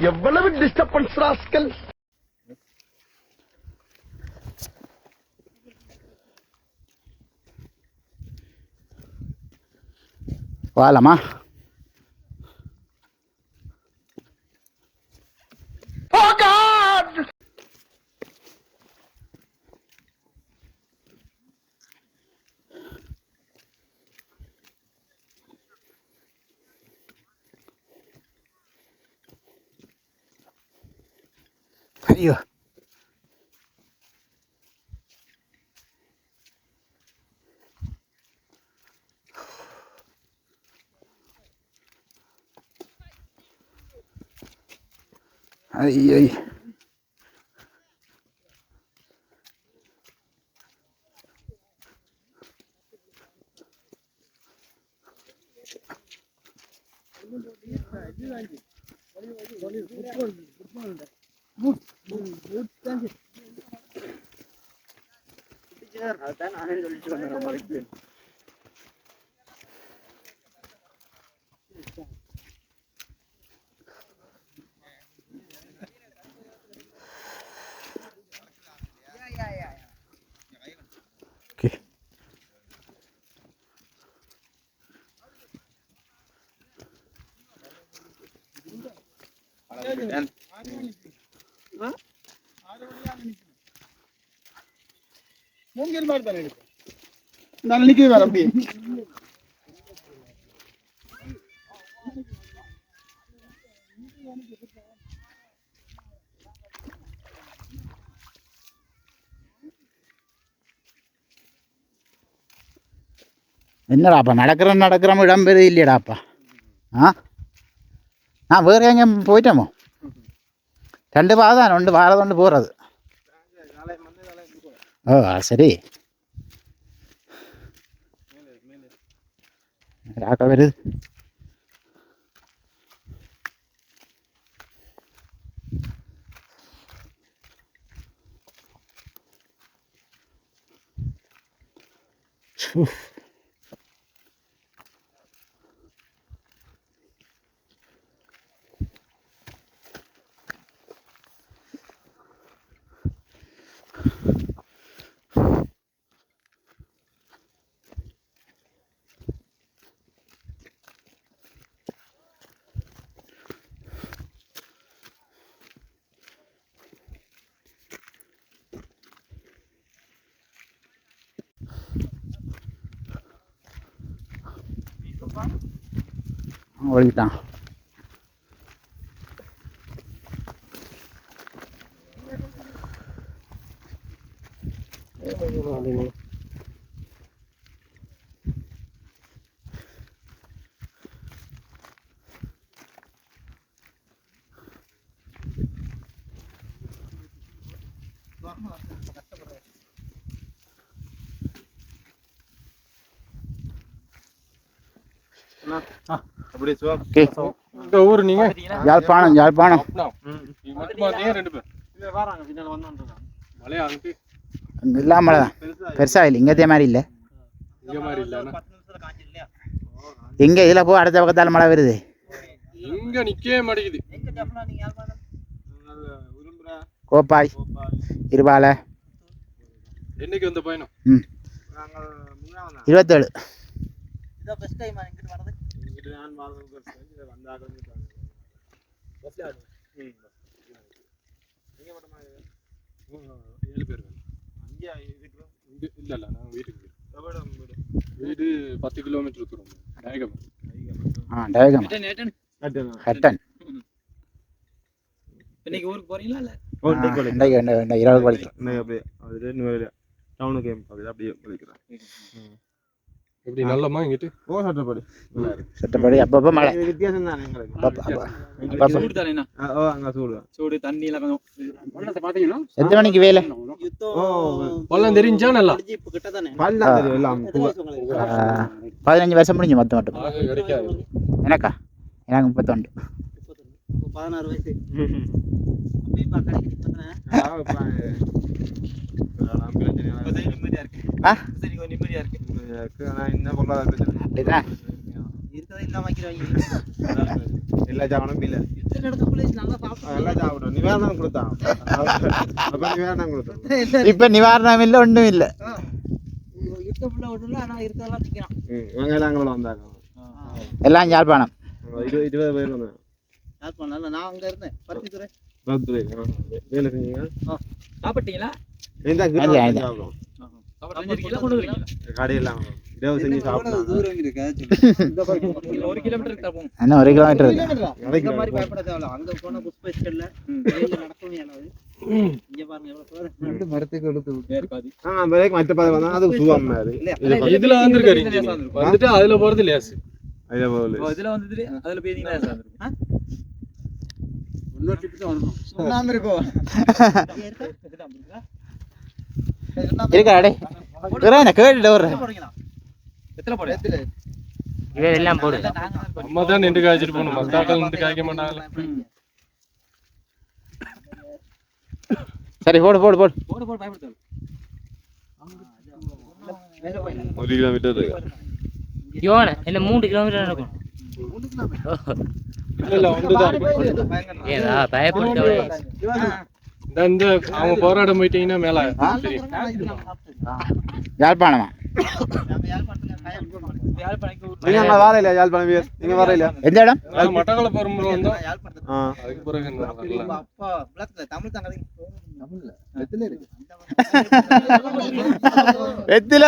எவ்வளவு disturbance rascal? போகலாமா Oh ஐயோ ஐயோ ஓகே மூங்கில் மாதிரி தானே இருக்கு நான் நிற்கவே வேற அப்படியே என்னடாப்பா நடக்கிற நடக்கிற இடம் பெரு இல்லையடாப்பா ஆ நான் வேறு எங்கே போயிட்டோமோ ரெண்டு பாதான் ரெண்டு வாரம் கொண்டு போகிறது ஓ சரி ராக்க வருது Uf. ஓடிக்கிட்டான் அப்படியே இந்த ஊர் நீங்க? யாழ்ப்பாணம் யாழ்ப்பாணம். மட்டுமா நீங்க ரெண்டு பேர். இதுல வராங்க பின்னால வந்தாங்க மழையா அங்கிட்டு? இங்கே இல்லாமல் தான் பெருசாக இல்லை இங்கே மாதிரி இல்லை மாதிரி எங்கே இதில் போ அடுத்த பக்கத்தால் மழை வருது. இங்க நிக்கவே மாட்டேங்குது. எங்க ஜப்னா நீங்க யாழ்ப்பாணம்? விரும்புற கோப்பாய் இருபாலை. என்னைக்கு வந்த பயணம்? இருபத்தேழு. வந்தாக பஸ்ல ம் நீங்க மட்டுமா ஏழு பேர் வேணும். அங்கேயா இருக்கிறோம் இங்க இல்ல இல்ல நான் வீட்டுக்கு. எவ்வளோ வீடு வீடு பத்து கிலோமீட்டர் தூரம் நாயகம் ஆ டயகம் ஹட்டன் இன்னைக்கு ஊருக்கு போறீங்களா இல்ல இன்னைக்கு அப்படியே அது நுழையில டவுனுக்கு அப்படியே அப்படியே படிக்கிறேன் எப்படி நல்லமா இங்கிட்டு? ஓ சட்டப்படி. சட்டப்படி. அப்பப்போ மழை. வித்தியாசம் தானே சூடு தானே ஆ, ஓ அங்க சூடு. சூடு தண்ணி எல்லாம் கொஞ்சம் எத்தனை மணிக்கு வேலை? ஓ பள்ளம் தெரிஞ்சா நல்லா. இப்ப கிட்ட தானே? பல்லா தெரியும் எல்லாம். ஆ, பதினஞ்சு வருஷம் முடிஞ்சு மொத்தம் மட்டும். எனக்கா? எனக்கு முப்பத்தொண்டு பதினாறு வயசு. நிம்மதியா இருக்கு. நிம்மதியா இருக்கு. என்ன பொருளாதார பிரச்சனை அப்படிதான். இருக்கதை இல்லாம வைக்கிறவங்க எல்லா ஜாவனும் இல்லை. நிவாரணம் கொடுத்தான். அப்ப நிவாரணம் கொடுத்தான் இப்போ நிவாரணம் இல்லை ஒன்றும் இல்லை. எல்லாம் யாழ்ப்பாணம். இருபது பேர் வந்தாங்க. நான் அங்கே இருந்தேன். பருத்தித்துறை பர்த்டே வேலை செஞ்சீங்க சாப்பிட்டீங்களா? கடையெல்லாம் இரவு செஞ்சு சாப்பிடலாம். ஒரு கிலோமீட்டர் தப்போம் இன்னும் ஒரு கிலோமீட்டர் இருக்கு. இந்த மாதிரி பயப்பட தேவையில்ல. அங்க போன புஷ் பைஸ்கல்ல நடக்கவும் இயலாது இங்க பாருங்க எவ்வளவு தூரம். மரத்துக்கு எடுத்து ஆ பிறகு மற்ற பதம் வந்தா அது சுகம் மாதிரி இதுல வந்திருக்காரு வந்துட்டு அதுல போறது லேசு. அதில் இதுல வந்துட்டு அதுல இன்னொரு தான் வரணும். சுண்ணாம்பு இருக்கும் இருக்கா அடே என்ன கேட்டுட்டு வர்றேன் எத்தனை போடு இதெல்லாம் போடு அம்மா தான் நின்று காய்ச்சிட்டு போகணும் மத்தாக்கள் நின்று காய்க்க மாட்டாங்க சரி போடு போடு போடு போடு போடு பயப்படுத்தாது ஒரு கிலோமீட்டர் யோன என்ன மூன்று கிலோமீட்டர் நடக்கும் இல்ல இல்ல ஒன்றுதான் ஏதா பயப்படுத்த இந்த- அவங்க போராட்டம் போயிட்டீங்கன்னா மேல யாழ்ப்பாணமா? நீங்க அங்க வர இல்லையா? யாழ்ப்பாணம் நீங்க வர இல்லையா? எந்த இடம்? மட்டக்கள வந்தோம். அதுக்கு பிறகு. அப்பா தமிழ் வெத்தில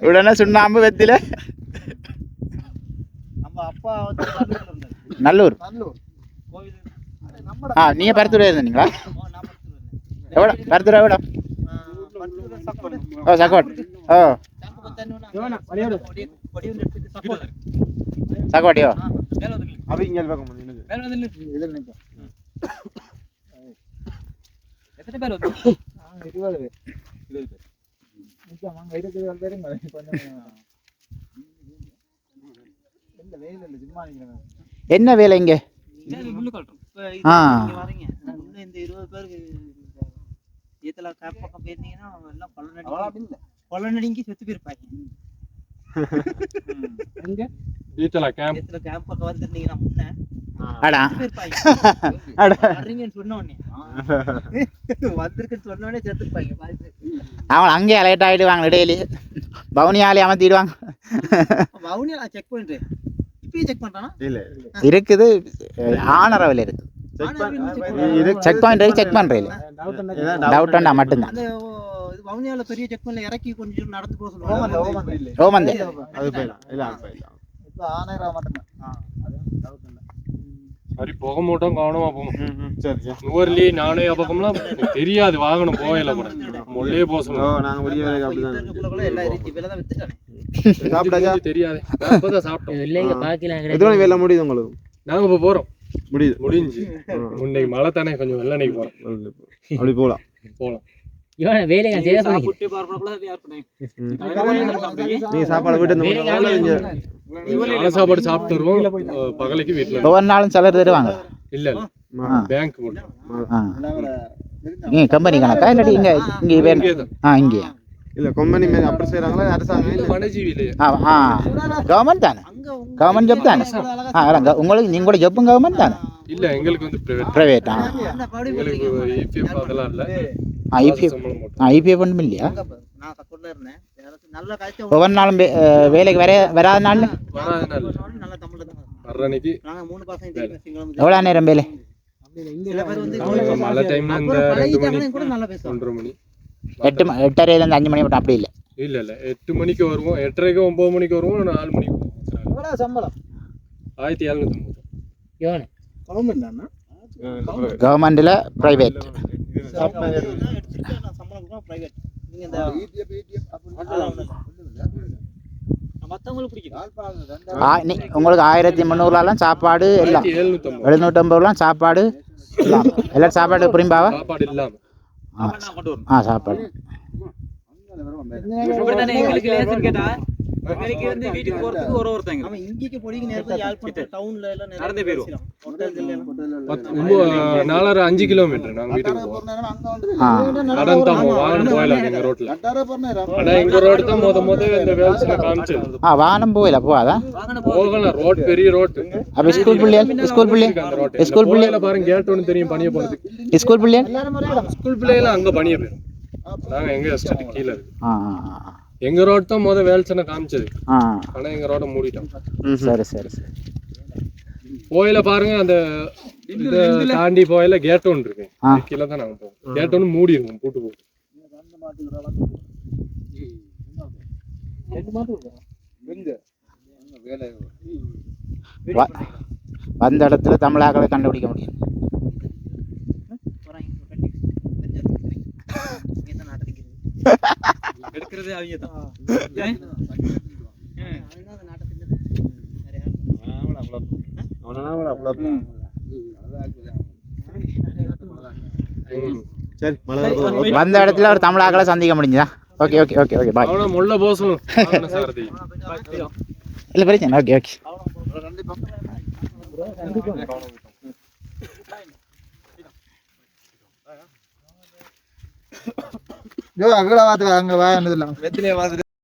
உடனே சுண்ணாம்பு வெத்தில நம்ம அப்பா வந்து தமிழ்ல இருந்தாரு. நல்லூர். நல்லூர். கோவில். ஆ நீங்க பருத்தூர் இருந்தீங்களா? எவ்வளோ? பருத்தூர் எவ்வளோ? ஓ சக்கோட் ஓ. சக்கோட்டியோ அப்ப இங்க நின்னுங்க எத்தனை பேர் வந்து என்ன வேலை இங்க? ஆ. இந்த இருபது பேருக்கு கார் பக்கம் போயிருந்தீங்கன்னா எல்லாம் கொள்ளநடி கொள்ளநடிங்கி செத்து போயிருப்பாங்க. ஈத்தலா கேம்ப் ஈத்தல கேம்ப் பக்கம் வந்துருந்தீங்கன்னா முன்ன அடா. அட. வர்றீங்கன்னு சொன்ன உடனே வந்திருக்குன்னு சொன்ன உடனே செத்துருப்பாங்க பாத்து அவன் அங்கேயே லேட் ஆகிடுவாங்க இடையிலே. பவுனியாலே அமர்த்திடுவாங்க. வவுனியா செக் பண்ணிட்டு இப்பயும் செக் பண்றானா இல்ல இருக்குது ஆனரவில் இருக்கு செக் இது செக் பாயிண்ட் செக் பண்ணுறேன் டவுட் உண்டா மட்டும்தான் அந்த ஓ, இது வவுனியால பெரிய செக் பண்ணல இறக்கி கொஞ்சம் நடந்து போக சொல்லுவாங்க ரோமந்தே அது போயிடலாம் இல்ல அது போயிடலாம் சரி போக மாட்டோம் கவனமா போகும் ம், ம், சரி சரி. நுவர்லி நானே பக்கம்லாம் தெரியாது வாகனம் போகல கூட ஓ சொல்லுவோம் நாங்க முடிய வேலைக்கு அப்படிதான் சாப்பிட்டாச்சா தெரியாது. அப்பதான் சாப்பிட்டோம். இல்லைங்க பாக்கலாம் எத்தனை மணி வேலை முடியுது உங்களுக்கு? நாங்க இப்ப போறோம். முடியுது. முடிஞ்சு. இன்னைக்கு மழை தானே கொஞ்சம் வெள்ளனைக்கு போறோம். அப்படி போலாம் போலாம் நீங்க சாப்பாடு வீட்டு இருந்து கொண்டு வந்தாலும் இங்க. மழை சாப்பாடு சாப்பிட்டு வருவோம் அஹ் பகலைக்கு வீட்டுல ஒவ்வொரு நாளும் சிலர் தருவாங்க. இல்ல. பேங்க் நீங்கள் கம்பெனி கணக்கா இல்லாட்டி இங்கே இங்கே. ஆ இங்கேயா? இல்ல கொம்பனி மேல அப்படி செய்யறாங்களா அரசாங்கம் ஆ ஆ கவர்மெண்ட் தானே? அங்க உங்க கவர்மெண்ட் ஜப் தானே? ஆ அதான் க- உங்களுக்கு நீங்களோட ஜப்பும் கவர்மெண்ட் தானே? இல்ல எங்களுக்கு வந்து பிரைவேட் ப்ரைவேட் ஆ அந்த படி எங்களுக்கு இபிஎஃப் அதெல்லாம் இல்ல. ஆ ஐபிஎஃப் சம்பளம் மட்டும். ஆ ஐபிஎஃப் ஒன்றும் இல்லையா? ஒவ்வொரு நாளும் வேலைக்கு வர வராத நாள் நாங்க எவ்வளோ நேரம் வேலை? சில பேர் வந்து இப்ப மழை டைம்ல இந்த அப்புறம் ரெண்டு மணி பழகிட்டாங்கன்னா கூட நல்லா பேசுவாங்க. ஒன்றரை மணி. எட்டு எட்டரைலேருந்து அஞ்சு மணி மட்டும் அப்படி இல்லை. இல்ல இல்ல. எட்டு மணிக்கு வருவோம். எட்டரைக்கு ஒன்பது மணிக்கு வருவோம். நாலு மணிக்கு போவோம் எவ்வளவு சம்பளம்? ஆயிரத்தி எழுநூத்தி ஐம்பது. யோன. கவர்மெண்ட் தானா? கவர்மெண்டில் ப்ரைவேட் உங்களுக்கு ஆயிரத்தி முந்நூறுலாம் சாப்பாடு எல்லாம். ஆயிரத்தி எழுநூத்தி ஐம்பது. எழுநூற்றம்பதுலாம் சாப்பாடு எல்லாம். எல்லாம் சாப்பாடு புரியும்பாவா? சாப்பாடு இல்லாம. ஆ ஆ சாப்பாடு வந்து வீட்டுக்கு போறதுக்கு ஒரு ஒருத்தங்க அவன் இங்கேக்கு பொடிக்கு நேரத்துல யாழ்ப்பாணம் டவுன்ல எல்லாம் நடந்து போயிடும் ஹோட்டல்ல எல்லாம் பத்து ஒன்பது நாலரை அஞ்சு கிலோமீட்டர் நாங்க வீட்டுக்கு போவோம் நடந்து தான் வாகனம் போயில எங்க ரோட்ல. ஆனா எங்க ரோடு தான் மொத மொத இந்த வேல்ஸ்ல காமிச்சது. ஆ வாகனம் போயில போகாதா? போகலாம் ரோட் பெரிய ரோட்டு அப்போ ஸ்கூல் பிள்ளைகள் ஸ்கூல் பிள்ளைகள் ஸ்கூல் பிள்ளை பிள்ளைல பாருங்க கேட் ஒன்று தெரியும் பணிய போறதுக்கு. ஸ்கூல் பிள்ளைகள் ஸ்கூல் பிள்ளைல அங்க பணிய போயிடும். நாங்க எங்க எஸ்டேட் கீழே இருக்கு. எங்க ரோட் தான் முத வேல்சனை காமிச்சது. ஆனா எங்க ரோட மூடிட்டோம். சரி சரி சரி. போயில பாருங்க அந்த தாண்டி போயில கேட் ஒன்று இருக்கு. கீழே தான் நாங்க போவோம். கேட் ஒன்று மூடி இருக்கும் பூட்டு போட்டு. வந்த இடத்துல தமிழாக்களை கண்டுபிடிக்க முடியும் போறாங்க கட்டி இங்க தான் நாட்டடிக்கிறது எடுக்கிறது அவங்க தான் வந்த இடத்துல ஒரு தமிழாக்களை சந்திக்க முடிஞ்சதா? Okay okay okay okay bye முள்ள சாரதி. இல்லை பிரச்சனை ஓகே ஓகே. அங்கே வா அங்கே வா